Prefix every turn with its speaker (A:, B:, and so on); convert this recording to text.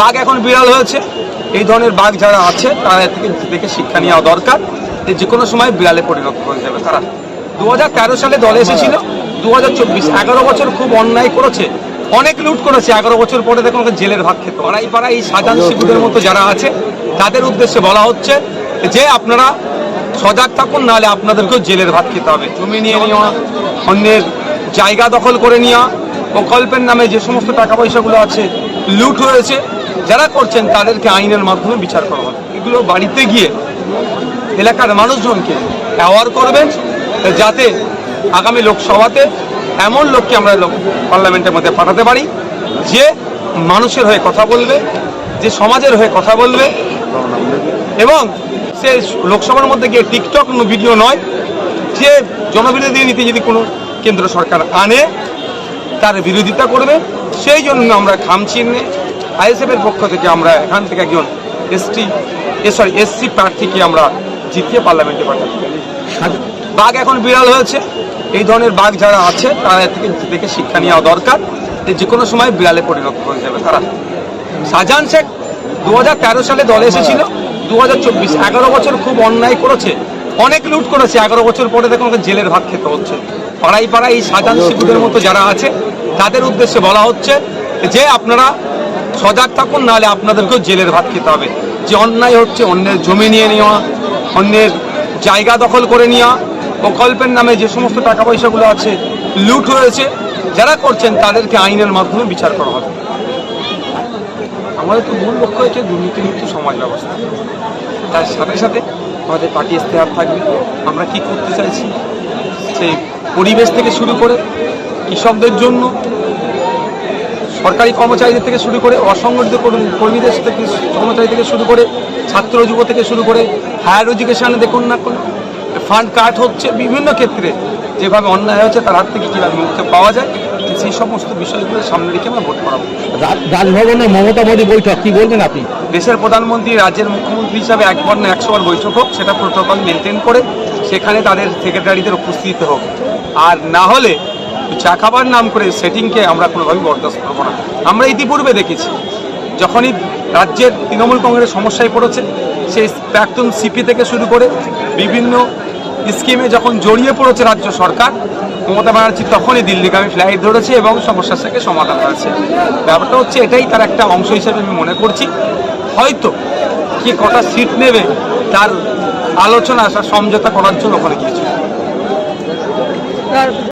A: বাঘ এখন বিড়াল হয়েছে। এই ধরনের বাঘ যারা আছে, তারা থেকে দেখে শিক্ষা নেওয়া দরকার যে যে কোনো সময় বিড়ালে পরিণত হয়ে যাবে। তারা দুহাজার তেরো সালে দলে এসেছিল। দু হাজার চব্বিশ এগারো বছর খুব অন্যায় করেছে। অনেক লুট করেছে। এগারো বছর পরে দেখুন জেলের ভাগ খেতে। পাড়াই পাড়াই এই সাজান শিবুদের মতো যারা আছে, তাদের উদ্দেশ্যে বলা হচ্ছে যে আপনারা সজাগ থাকুন, নাহলে আপনাদেরকেও জেলের ভাত খেতে হবে। জমি নিয়ে নেওয়া, অন্যের জায়গা দখল করে নেওয়া, প্রকল্পের নামে যে সমস্ত টাকা পয়সাগুলো আছে লুট হয়েছে যারা করছেন তাদেরকে আইনের মাধ্যমে বিচার করা হবে। এগুলো বাড়িতে গিয়ে এলাকার মানুষজনকে অ্যাওয়ার করবেন যাতে আগামী লোকসভাতে এমন লোককে আমরা পার্লামেন্টের মধ্যে পাঠাতে পারি, যে মানুষের হয়ে কথা বলবে, যে সমাজের হয়ে কথা বলবে এবং সে লোকসভার মধ্যে গিয়ে টিকটক ভিডিও নয়, যে জনবিরোধী নীতি যদি কোনো কেন্দ্র সরকার আনে, তার বিরোধিতা করবে, সেই জন্য আমরা খামচিহ্নে আইএসএফের পক্ষ থেকে আমরা এখান থেকে একজন এসটি সরি এসসি প্রার্থীকে আমরা জিতিয়ে পার্লামেন্টে পাঠাবো বাঘ এখন বিড়াল হয়েছে। এই ধরনের বাঘ যারা আছে তারা এর থেকে শিক্ষা নেওয়া দরকার। যে যে কোনো সময় বিড়ালে পরিণত হয়ে যাবে। তারা শাহজাহান শেখ দুহাজার তেরো সালে দলে এসেছিল। দু হাজার চব্বিশ এগারো বছর খুব অন্যায় করেছে। অনেক লুট করেছে। এগারো বছর পরে দেখুন ওকে জেলের ভাগ খেতে হচ্ছে। পাড়াই পাড়াই এই শাহজাহান শিবুদের মতো যারা আছে তাদের উদ্দেশ্যে বলা হচ্ছে যে আপনারা সজাগ থাকুন, নাহলে আপনাদেরকেও জেলের ভাত খেতে হবে। যে অন্যায় হচ্ছে, অন্যের জমি নিয়ে নেওয়া, অন্যের জায়গা দখল করে নেওয়া, প্রকল্পের নামে যে সমস্ত টাকা পয়সাগুলো আছে, লুট হয়েছে, যারা করছেন, তাদেরকে আইনের মাধ্যমে বিচার করা হবে। আমাদের তো মূল লক্ষ্য হচ্ছে দুর্নীতিমুক্ত সমাজ ব্যবস্থা। তার সাথে সাথে আমাদের পার্টি ইস্তেহার থাকবে। আমরা কি করতে চাইছি? সেই পরিবেশ থেকে শুরু করে কৃষকদের জন্য সরকারি কর্মচারীদের থেকে শুরু করে অসংগঠিত কর্মী- কর্মীদের থেকে কর্মচারী থেকে শুরু করে ছাত্র যুব থেকে শুরু করে হায়ার এডুকেশানে দেখুন না কোনো ফান্ড কাট হচ্ছে বিভিন্ন ক্ষেত্রে। যেভাবে অন্যায় হচ্ছে তার হাত থেকে কীভাবে মুক্তি পাওয়া যায় সেই সমস্ত বিষয়গুলো সামনে রেখে আমরা ভোট করাবো।
B: রাজ- রাজভবনে মমতা মোদী বৈঠক কি বলবেন আপনি?
A: দেশের প্রধানমন্ত্রী রাজ্যের মুখ্যমন্ত্রী হিসাবে একবার না একশোবার বৈঠক হোক সেটা প্রোটোকল মেনটেন করে সেখানে তাদের সেক্রেটারিদের উপস্থিত হোক। আর না হলে চা খাবার নাম করে সেটিংকে আমরা কোনোভাবেই বরদাস্ত করব না। আমরা ইতিপূর্বে দেখেছি, যখনই রাজ্যের তৃণমূল কংগ্রেস সমস্যায় পড়েছে, সেই প্রাক্তন সিপি থেকে শুরু করে বিভিন্ন স্কিমে যখন জড়িয়ে পড়েছে রাজ্য সরকার, মমতা ব্যানার্জি তখনই দিল্লিগামী ফ্লাইট ধরেছে এবং সমস্যার থেকে সমাধান হয়েছে। ব্যাপারটা হচ্ছে এটাই তার একটা অংশ হিসেবে আমি মনে করছি। হয়তো কি কটা সিট নেবে তার আলোচনা সমঝোতা করার জন্য ওখানে গিয়েছিল।